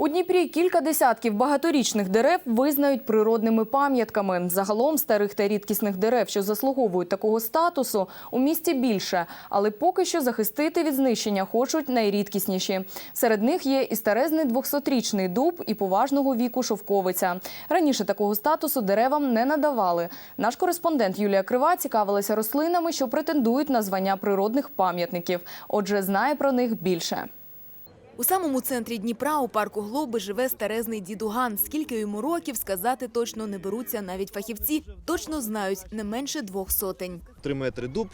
У Дніпрі кілька десятків багаторічних дерев визнають природними пам'ятками. Загалом старих та рідкісних дерев, що заслуговують такого статусу, у місті більше, але поки що захистити від знищення хочуть найрідкісніші. Серед них є і старезний 200-річний дуб, і поважного віку шовковиця. Раніше такого статусу деревам не надавали. Наш кореспондент Юлія Крива цікавилася рослинами, що претендують на звання природних пам'ятників. Отже, знає про них більше. У самому центрі Дніпра у парку Глоби живе старезний дідуган. Скільки йому років сказати точно не беруться навіть фахівці. Точно знають не менше двох сотень. 3 метри дуб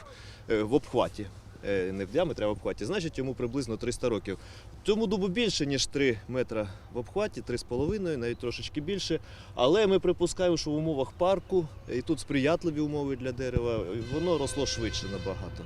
е, в обхваті. Е, Не в діаметрі, а в обхваті. Значить, йому приблизно 300 років. Цьому дубу більше, ніж 3 метри в обхваті, 3,5, навіть трошечки більше. Але ми припускаємо, що в умовах парку, і тут сприятливі умови для дерева, воно росло швидше набагато.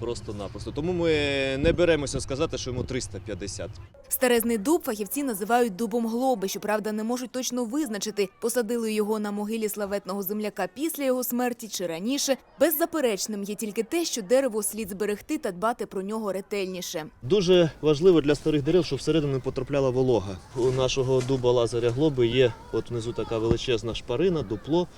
Просто-напросто. Тому ми не беремося сказати, що йому 350. Старезний дуб фахівці називають дубом Глоби. Щоправда, не можуть точно визначити, посадили його на могилі славетного земляка після його смерті чи раніше. Беззаперечним є тільки те, що дерево слід зберегти та дбати про нього ретельніше. Дуже важливо для старих дерев, щоб всередину не потрапляла волога. У нашого дуба Лазаря Глоби є от внизу така величезна шпарина, дупло.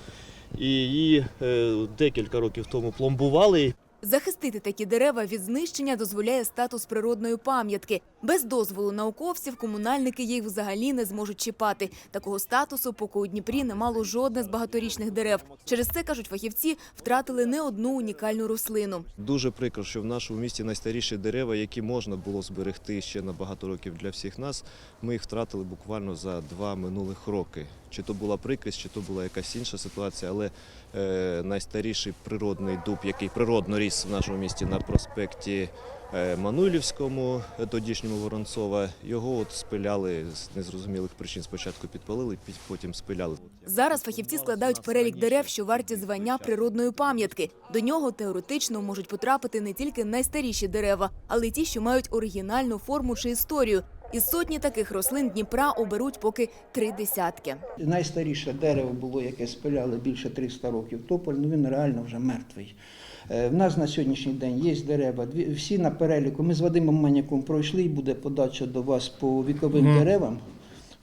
І її е, декілька років тому пломбували. Захистити такі дерева від знищення дозволяє статус природної пам'ятки. Без дозволу науковців комунальники їх взагалі не зможуть чіпати. Такого статусу поки у Дніпрі не мало жодне з багаторічних дерев. Через це кажуть фахівці, втратили не одну унікальну рослину. Дуже прикро, що в нашому місті найстаріші дерева, які можна було зберегти ще на багато років для всіх нас, ми їх втратили буквально за два минулих роки. Чи то була прикрість, чи то була якась інша ситуація, але е, найстаріший природний дуб, який природно ріс в нашому місті на проспекті е, Мануйлівському, тодішньому Воронцова, його от спиляли з незрозумілих причин. Спочатку підпалили, пі- потім спиляли. Зараз фахівці складають перелік дерев, що варті звання природної пам'ятки. До нього теоретично можуть потрапити не тільки найстаріші дерева, але й ті, що мають оригінальну форму чи історію. Із сотні таких рослин Дніпра оберуть поки три десятки. Найстаріше дерево було, яке спиляли більше 300 років. Тополь, ну він реально вже мертвий. Е, В нас на сьогоднішній день є дерева, дві- всі на переліку. Ми з Вадимом Маняком пройшли і буде подача до вас по віковим деревам.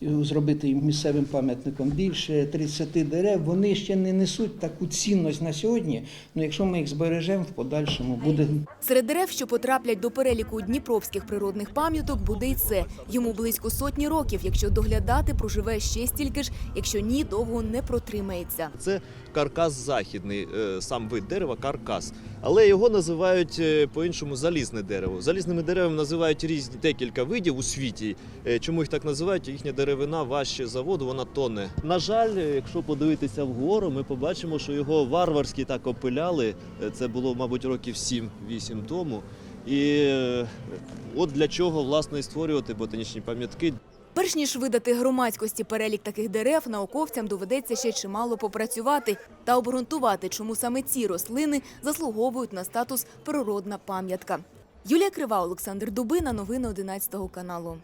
Зробити їм місцевим пам'ятником більше 30 дерев. Вони ще не несуть таку цінність на сьогодні. Ну якщо ми їх збережемо, в подальшому буде Серед дерев, що потраплять до переліку дніпровських природних пам'яток, буде й це. Йому близько сотні років. Якщо доглядати, проживе ще стільки ж, якщо ні, довго не протримається. Це каркас західний, е, сам вид дерева каркас. Але його називають е, по-іншому залізне дерево. Залізними деревами називають різні декілька видів у світі. Е, Чому їх так називають? Їхня деревина важче за воду, вона тоне. На жаль, якщо подивитися вгору, ми побачимо, що його варварськи так опиляли. Це було, мабуть, років 7-8 тому. І е, от для чого власне і створювати ботанічні пам'ятки. Перш ніж видати громадськості перелік таких дерев, науковцям доведеться ще чимало попрацювати та обґрунтувати, чому саме ці рослини заслуговують на статус природна пам'ятка. Юлія Крива, Олександр Дубина, новини 11 каналу.